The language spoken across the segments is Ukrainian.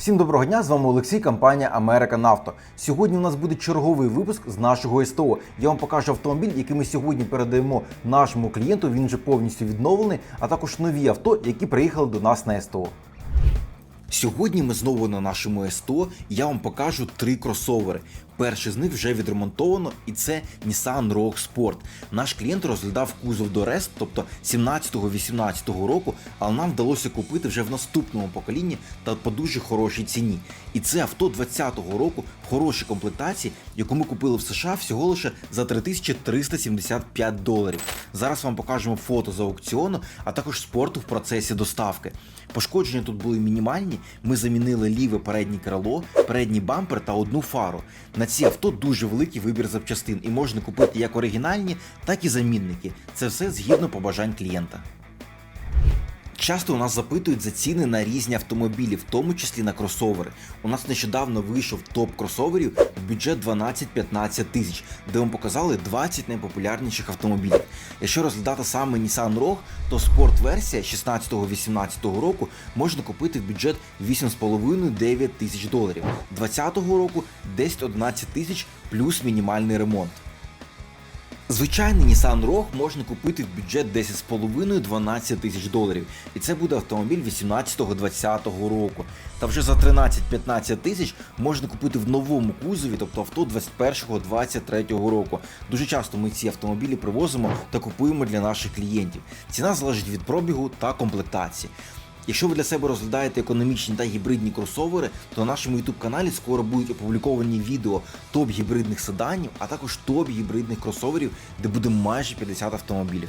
Всім доброго дня! З вами Олексій, компанія Америка Нафто. Сьогодні у нас буде черговий випуск з нашого СТО. Я вам покажу автомобіль, який ми сьогодні передаємо нашому клієнту. Він вже повністю відновлений, а також нові авто, які приїхали до нас на СТО. Сьогодні ми знову на нашому СТО і я вам покажу три кросовери. Перший з них вже відремонтовано, і це Nissan Rogue Sport. Наш клієнт розглядав кузов до REST, тобто 17-18 року, але нам вдалося купити вже в наступному поколінні та по дуже хорошій ціні. І це авто 20-го року в хорошій комплектації, яку ми купили в США всього лише за 3375 доларів. Зараз вам покажемо фото з аукціону, а також спорту в процесі доставки. Пошкодження тут були мінімальні. Ми замінили ліве переднє крило, передній бампер та одну фару. На ці авто дуже великий вибір запчастин і можна купити як оригінальні, так і замінники. Це все згідно побажань клієнта. Часто у нас запитують за ціни на різні автомобілі, в тому числі на кросовери. У нас нещодавно вийшов топ кросоверів в бюджет 12-15 тисяч, де вам показали 20 найпопулярніших автомобілів. Якщо розглядати саме Nissan Rogue, то спорт-версія 16-18 року можна купити в бюджет 8,5-9 тисяч доларів. 2020 року 10-11 тисяч плюс мінімальний ремонт. Звичайний Nissan Rogue можна купити в бюджет 10,5-12 тисяч доларів, і це буде автомобіль 18-20 року. Та вже за 13-15 тисяч можна купити в новому кузові, тобто авто 21-23 року. Дуже часто ми ці автомобілі привозимо та купуємо для наших клієнтів. Ціна залежить від пробігу та комплектації. Якщо ви для себе розглядаєте економічні та гібридні кросовери, то на нашому YouTube каналі скоро будуть опубліковані відео топ гібридних седанів, а також топ гібридних кросоверів, де буде майже 50 автомобілів.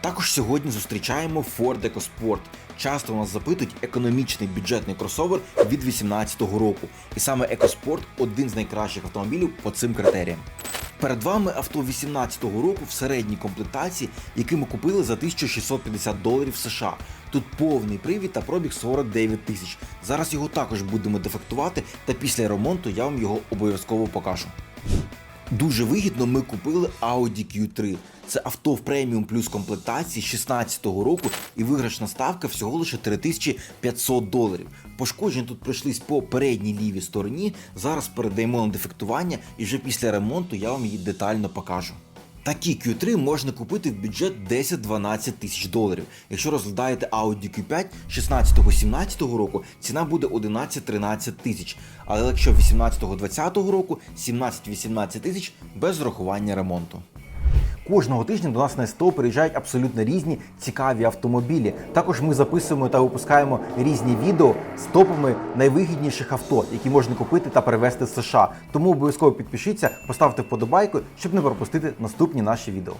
Також сьогодні зустрічаємо Ford EcoSport. Часто нас запитують економічний бюджетний кросовер від 2018 року. І саме EcoSport один з найкращих автомобілів по цим критеріям. Перед вами авто 2018 року в середній комплектації, який ми купили за 1650 доларів США. Тут повний привід та пробіг 49 тисяч. Зараз його також будемо дефектувати, та після ремонту я вам його обов'язково покажу. Дуже вигідно ми купили Audi Q3. Це авто в преміум плюс комплектації 16-го року і виграшна ставка всього лише 3500 доларів. Пошкодження тут пройшлись по передній лівій стороні. Зараз передаємо на дефектування і вже після ремонту я вам її детально покажу. Такі Q3 можна купити в бюджет 10-12 тисяч доларів. Якщо розглядаєте Audi Q5 16-17 року, ціна буде 11-13 тисяч. Але якщо 18-20 року 17-18 тисяч без врахування ремонту. Кожного тижня до нас на СТО приїжджають абсолютно різні цікаві автомобілі. Також ми записуємо та випускаємо різні відео з топами найвигідніших авто, які можна купити та перевезти з США. Тому обов'язково підпишіться, поставте вподобайку, щоб не пропустити наступні наші відео.